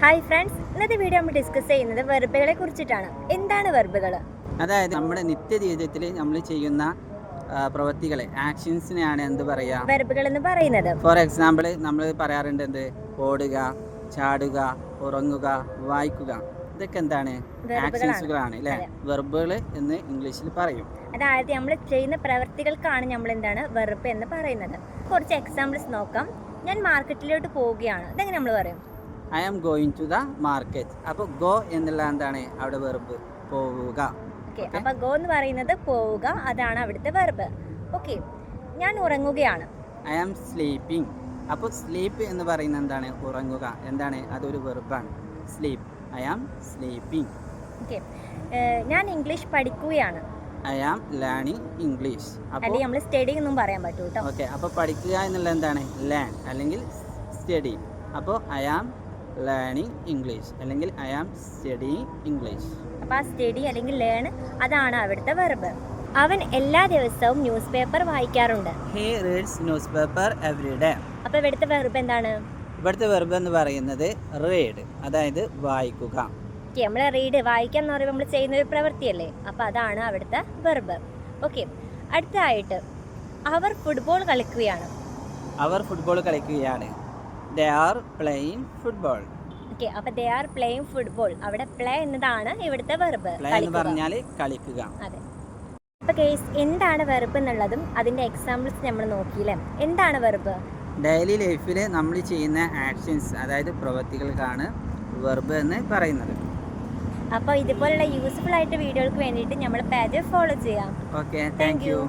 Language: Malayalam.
ഹായ് ഫ്രണ്ട്സ് ഇന്നത്തെ വീഡിയോ നമ്മൾ ഡിസ്കസ് ചെയ്യുന്നത് വെർബുകളെ കുറിച്ചിട്ടാണ്. എന്താണ് വെർബുകൾ? അതായത് നമ്മുടെ നിത്യ ജീവിതത്തിൽ നമ്മൾ ചെയ്യുന്ന പ്രവൃത്തികളെ ആക്ഷൻസിനെയാണ് എന്ത് പറയുക വെർബുകൾ എന്ന് പറയുന്നത്. ഫോർ എക്സാമ്പിൾ നമ്മൾ പറയാറുണ്ട് എന്ത്? ഓടുക ചാടുക ഉറങ്ങുക വായിക്കുക. ഇതൊക്കെ എന്താണ്? ആക്ഷൻസുകളാണ് അല്ലേ? വെർബുകൾ എന്ന് ഇംഗ്ലീഷിൽ പറയും. അതായത് നമ്മൾ ചെയ്യുന്ന പ്രവൃത്തികൾക്കാണ് നമ്മൾ എന്താണ്? വെർബ് എന്ന് പറയുന്നത്. കുറച്ച് എക്സാമ്പിൾസ് നോക്കാം. ഞാൻ മാർക്കറ്റിലോട്ട് പോവുകയാണ്. ഇതെങ്ങനെ നമ്മൾ പറയും? I am going to the market അപ്പോൾ ഗോ എന്നുള്ള എന്താണ് അവിടെ വെർബ് പോവുക. അപ്പൊ ഗോ എന്ന് പറയുന്നത് പോവുക അതാണ് അവിടുത്തെ വെർബ് ഓക്കെ ഞാൻ ഉറങ്ങുകയാണ്. ഐ ആം സ്ലീപ്പിംഗ് അപ്പോൾ സ്ലീപ്പ് എന്ന് പറയുന്നത് എന്താണ്? ഉറങ്ങുക. എന്താണ്? അതൊരു വെർബാണ് sleep I am sleeping okay ഞാൻ ഇംഗ്ലീഷ് പഠിക്കുകയാണ്. ഐ ആം ലേണിംഗ് ഇംഗ്ലീഷ് അല്ലെങ്കിൽ നമ്മൾ സ്റ്റഡി എന്നും പറയാൻ പറ്റൂട്ടോ. ഓക്കെ അപ്പോൾ പഠിക്കുക എന്നുള്ള എന്താണ്? ലേൺ അല്ലെങ്കിൽ സ്റ്റഡി അപ്പോൾ ഐ ആം ലേണിംഗ് ഇംഗ്ലീഷ് അല്ലെങ്കിൽ ഐ ആം സ്റ്റഡിങ് ഇംഗ്ലീഷ് അപ്പോൾ ആ സ്റ്റഡി അല്ലെങ്കിൽ ലേൺ അതാണ് അവിടുത്തെ വെർബ് അവൻ എല്ലാ ദിവസവും ന്യൂസ് പേപ്പർ വായിക്കാറുണ്ട്. He reads newspaper every day അപ്പോൾ ഇവിടുത്തെ വെർബ് എന്താണ്? ഇവിടുത്തെ വെർബ് എന്ന് പറയുന്നത് റീഡ് അതായത് വായിക്കുക. നമ്മൾ റീഡ് വായിക്കുക എന്ന് പറയുമ്പോൾ നമ്മൾ ചെയ്യുന്ന ഒരു പ്രവൃത്തിയല്ലേ? അപ്പോൾ അതാണ് അവിടുത്തെ വെർബ് ഓക്കെ അടുത്തതായിട്ട് അവർ ഫുട്ബോൾ കളിക്കുകയാണ്. അവർ ഫുട്ബോൾ കളിക്കുകയാണ്. They are playing football okay അപ്പോൾ ദേ ആർ പ്ലേയിങ് ഫുട്ബോൾ അവിടെ പ്ലേ എന്നതാണ് ഇവിടുത്തെ വെർബ് പ്ലേ എന്ന് പറഞ്ഞാൽ കളിക്കുക. അതെ. കേസ് എന്താണ് വെർബ് എന്നുള്ളതും അതിന്റെ എക്സാമ്പിൾസ് നമ്മൾ നോക്കിയില്ലേ? എന്താണ് വെർബ് ഡെയിലി ലൈഫിൽ നമ്മൾ ചെയ്യുന്ന ആക്ഷൻസ് അതായത് പ്രവൃത്തികൾക്കാണ് വെർബ് എന്ന് പറയുന്നത്. അപ്പോൾ ഇതുപോലുള്ള യൂസ്ഫുൾ ആയിട്ട് വീഡിയോകൾക്ക് വേണ്ടിയിട്ട് നമ്മൾ പേജ് ഫോളോ ചെയ്യാം. Okay thank. യു